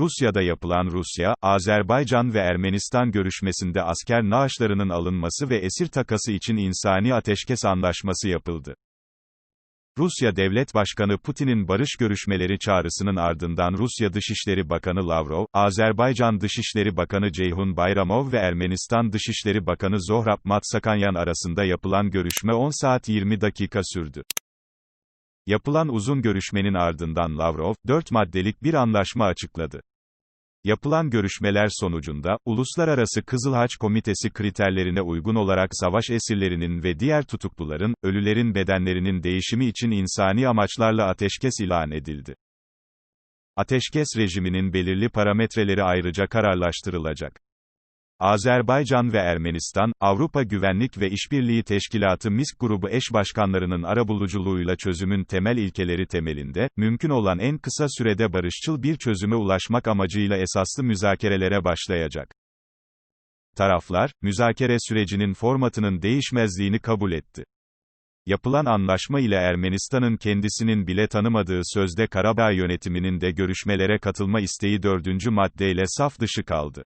Rusya'da yapılan Rusya, Azerbaycan ve Ermenistan görüşmesinde asker naaşlarının alınması ve esir takası için insani ateşkes anlaşması yapıldı. Rusya Devlet Başkanı Putin'in barış görüşmeleri çağrısının ardından Rusya Dışişleri Bakanı Lavrov, Azerbaycan Dışişleri Bakanı Ceyhun Bayramov ve Ermenistan Dışişleri Bakanı Zohrab Matsakanyan arasında yapılan görüşme 10 saat 20 dakika sürdü. Yapılan uzun görüşmenin ardından Lavrov, 4 maddelik bir anlaşma açıkladı. Yapılan görüşmeler sonucunda, Uluslararası Kızıl Haç Komitesi kriterlerine uygun olarak savaş esirlerinin ve diğer tutukluların, ölülerin bedenlerinin değişimi için insani amaçlarla ateşkes ilan edildi. Ateşkes rejiminin belirli parametreleri ayrıca kararlaştırılacak. Azerbaycan ve Ermenistan, Avrupa Güvenlik ve İşbirliği Teşkilatı MİSK grubu eş başkanlarının arabuluculuğuyla çözümün temel ilkeleri temelinde, mümkün olan en kısa sürede barışçıl bir çözüme ulaşmak amacıyla esaslı müzakerelere başlayacak. Taraflar, müzakere sürecinin formatının değişmezliğini kabul etti. Yapılan anlaşma ile Ermenistan'ın kendisinin bile tanımadığı sözde Karabağ yönetiminin de görüşmelere katılma isteği dördüncü maddeyle saf dışı kaldı.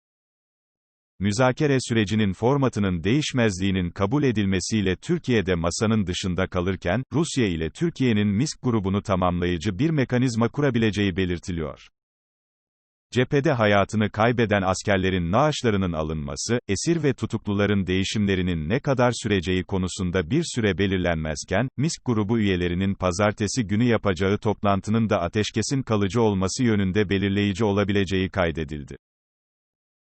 Müzakere sürecinin formatının değişmezliğinin kabul edilmesiyle Türkiye'de masanın dışında kalırken, Rusya ile Türkiye'nin MİSK grubunu tamamlayıcı bir mekanizma kurabileceği belirtiliyor. Cephede hayatını kaybeden askerlerin naaşlarının alınması, esir ve tutukluların değişimlerinin ne kadar süreceği konusunda bir süre belirlenmezken, MİSK grubu üyelerinin pazartesi günü yapacağı toplantının da ateşkesin kalıcı olması yönünde belirleyici olabileceği kaydedildi.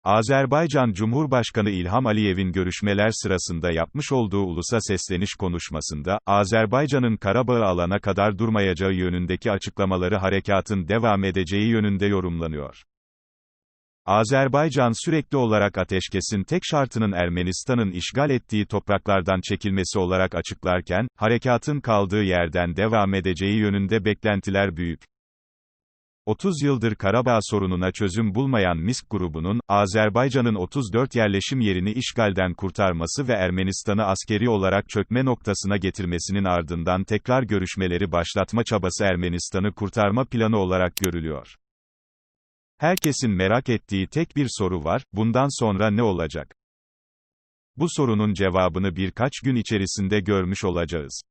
Azerbaycan Cumhurbaşkanı İlham Aliyev'in görüşmeler sırasında yapmış olduğu ulusa sesleniş konuşmasında, Azerbaycan'ın Karabağ'ı alana kadar durmayacağı yönündeki açıklamaları harekatın devam edeceği yönünde yorumlanıyor. Azerbaycan sürekli olarak ateşkesin tek şartının Ermenistan'ın işgal ettiği topraklardan çekilmesi olarak açıklarken, harekatın kaldığı yerden devam edeceği yönünde beklentiler büyük. 30 yıldır Karabağ sorununa çözüm bulmayan MİSK grubunun, Azerbaycan'ın 34 yerleşim yerini işgalden kurtarması ve Ermenistan'ı askeri olarak çökme noktasına getirmesinin ardından tekrar görüşmeleri başlatma çabası Ermenistan'ı kurtarma planı olarak görülüyor. Herkesin merak ettiği tek bir soru var, bundan sonra ne olacak? Bu sorunun cevabını birkaç gün içerisinde görmüş olacağız.